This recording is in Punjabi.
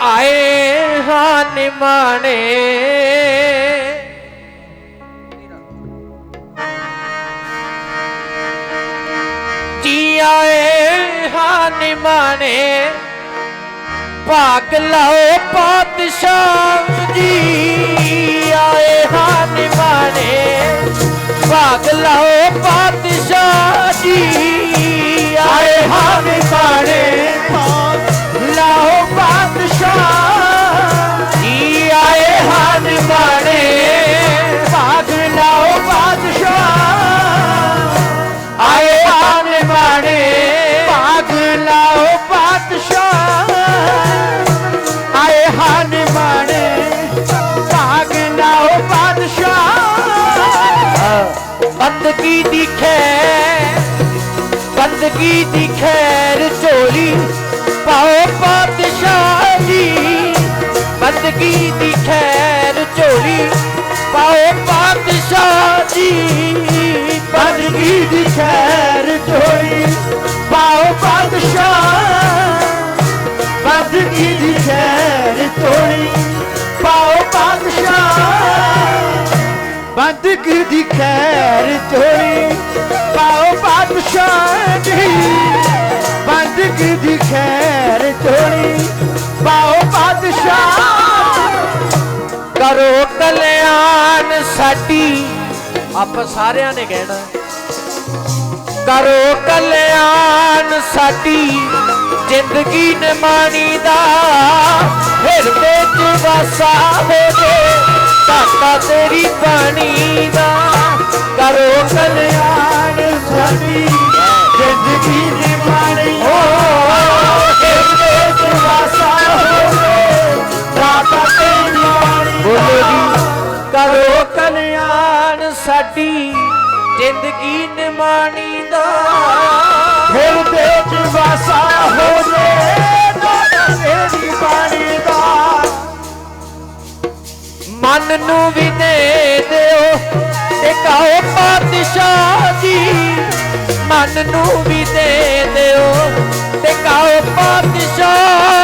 ਆਏ ਹਾਂ ਨਿਮਾਣੇ। ਜੀ ਆਏ ਹਾਂ ਨਿਮਾਣੇ। ਭਾਗ ਲਾਓ ਪਾਤਸ਼ਾਹ ਜੀ। ਬੰਦਗੀ ਦੀ ਖੈਰ, ਬੰਦਗੀ ਦੀ ਖੈਰ ਝੋਲੀ ਪਾਓ ਪਾਤਸ਼ਾਹ। ਜੀ ਬੰਦਗੀ ਦੀ ਖੈਰ ਝੋਲੀ ਪਾਓ ਪਾਤਸ਼ਾਹ। ਜੀ ਬੰਦਗੀ ਦੀ ਖੈਰ ਬੰਦਗੀ ਦੀ ਖੈਰ ਝੋਲੀ ਪਾਓ ਬਾਦਸ਼ਾਹ ਜੀ ਬੰਦਗੀ ਦੀ ਖੈਰ ਝੋਲੀ ਪਾਓ ਬਾਦਸ਼ਾਹ। ਕਰੋ ਕਲਿਆਣ ਸਾਡੀ। ਆਪ ਸਾਰਿਆਂ ਨੇ ਕਹਿਣਾ ਕਰੋ ਕਲਿਆਣ ਸਾਡੀ। ਜ਼ਿੰਦਗੀ ਨਿਮਾਣੀ ਦਾ ਹਿਰਦੇ ਚ ਵਸਾ ਹੋ ਜੇ ਤੇਰੀ ਬਾਣੀ ਜ਼ਿੰਦਗੀ ਨਿਮਾਣੀ ਦਾ। ਹਿਰਦੇ ਚ ਵਸਾ ਹੋ ਜੇ ਦਾਤਾ ਤੇਰੀ ਬਾਣੀ ਦਾ। ਮਨ ਨੂੰ ਵੀ ਦੇ ਦਿਓ ਟਿਕਾਓ ਪਾਤਸ਼ਾਹ ਜੀ। ਮਨ ਨੂੰ ਵੀ ਦੇ ਦਿਓ ਟਿਕਾਓ ਪਾਤਸ਼ਾਹ